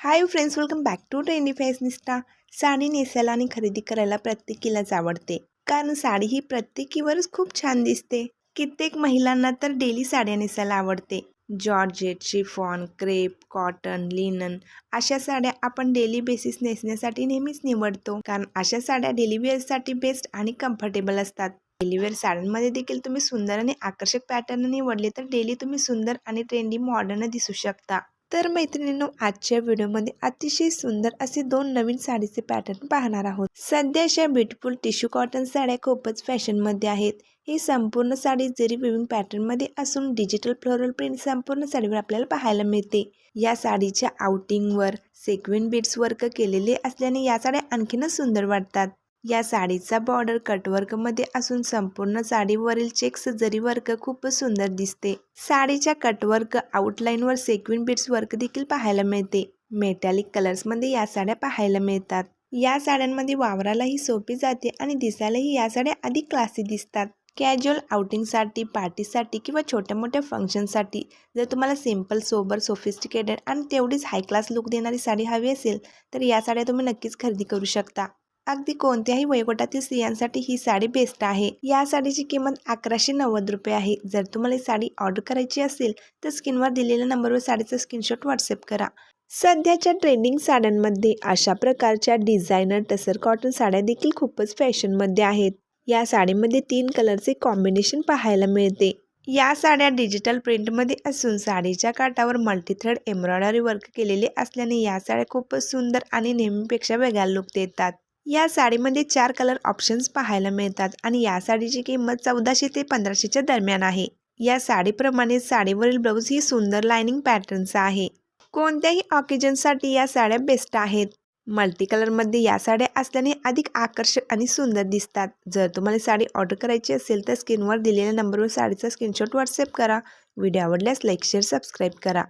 Hi friends welcome back to trendy fashionista sari नेसायला आणि खरेदी करायला प्रत्येकीलाच आवडते. कारण साडी ही प्रत्येकीवरच खूप छान दिसते. कित्येक महिलांना तर डेली साड्या नेसायला आवडते. Georgette chiffon crepe cotton linen अशा साड्या आपण डेली बेसिस नेसण्यासाठी नेहमीच निवडतो. कारण अशा साड्या डेली वेअरसाठी बेस्ट आणि कम्फर्टेबल असतात. डेली वेअर साड्यांमध्ये देखील तुम्ही सुंदर आणि आकर्षक पॅटर्न निवडले तर डेली तुम्ही सुंदर आणि ट्रेंडी मॉडर्न दिसू शकता. तर मैत्रिणींनो आजच्या व्हिडिओमध्ये अतिशय सुंदर असे दोन नवीन साडीचे पॅटर्न पाहणार आहोत. सध्या अशा ब्युटिफुल टिश्यू कॉटन साड्या खूपच फॅशनमध्ये आहेत. ही संपूर्ण साडी जरी विविंग पॅटर्नमध्ये असून डिजिटल फ्लोरल प्रिंट संपूर्ण साडीवर आपल्याला पाहायला मिळते. या साडीच्या आउटिंगवर सेक्विन बीड्स वर्क केलेले असल्याने या साड्या आणखीनच सुंदर वाटतात. या साडीचा बॉर्डर कटवर्कमध्ये असून संपूर्ण साडीवरील चेक्स जरी वर्क खूपच सुंदर दिसते. साडीच्या कटवर्क आउटलाईनवर सेक्विन बीट्स वर्क देखील पाहायला मिळते. मेटॅलिक कलर्समध्ये या साड्या पाहायला मिळतात. या साड्यांमध्ये वावरालाही सोपी जाते आणि दिसायलाही या साड्या अधिक क्लासी दिसतात. कॅज्युअल आउटिंगसाठी पार्टीसाठी किंवा छोट्या मोठ्या फंक्शनसाठी जर तुम्हाला सिंपल सोबर सोफिस्टिकेटेड आणि तेवढीच हाय क्लास लुक देणारी साडी हवी असेल तर या साड्या तुम्ही नक्कीच खरेदी करू शकता. अगदी कोणत्याही वयोगटातील स्त्रियांसाठी ही साडी बेस्ट आहे. या साडीची किंमत अकराशे नव्वद रुपये आहे. जर तुम्हाला ही साडी ऑर्डर करायची असेल तर स्क्रीनवर दिलेल्या नंबरवर साडीचा स्क्रीनशॉट व्हॉट्सअप करा. सध्याच्या ट्रेंडिंग साड्यांमध्ये अशा प्रकारच्या डिझायनर टसर कॉटन साड्या देखील खूपच फॅशनमध्ये आहेत. या साडीमध्ये तीन कलरचे कॉम्बिनेशन पाहायला मिळते. या साड्या डिजिटल प्रिंटमध्ये असून साडीच्या काठावर मल्टीथ्रेड एम्ब्रॉयडरी वर्क केलेले असल्याने या साड्या खूपच सुंदर आणि नेहमीपेक्षा वेगळा लुक देतात. या साडीमध्ये चार कलर ऑप्शन्स पाहायला मिळतात आणि या साडीची किंमत चौदाशे ते पंधराशेच्या दरम्यान आहे. या साडीप्रमाणे साडीवरील ब्लाऊज ही सुंदर लायनिंग पॅटर्नचा आहे. कोणत्याही ऑकेजनसाठी या साड्या बेस्ट आहेत. मल्टी कलरमध्ये या साड्या असल्याने अधिक आकर्षक आणि सुंदर दिसतात. जर तुम्हाला साडी ऑर्डर करायची असेल तर स्क्रीनवर दिलेल्या नंबरवर साडीचा स्क्रीनशॉट व्हॉट्सअप करा. व्हिडिओ आवडल्यास लाईक शेअर सबस्क्राईब करा.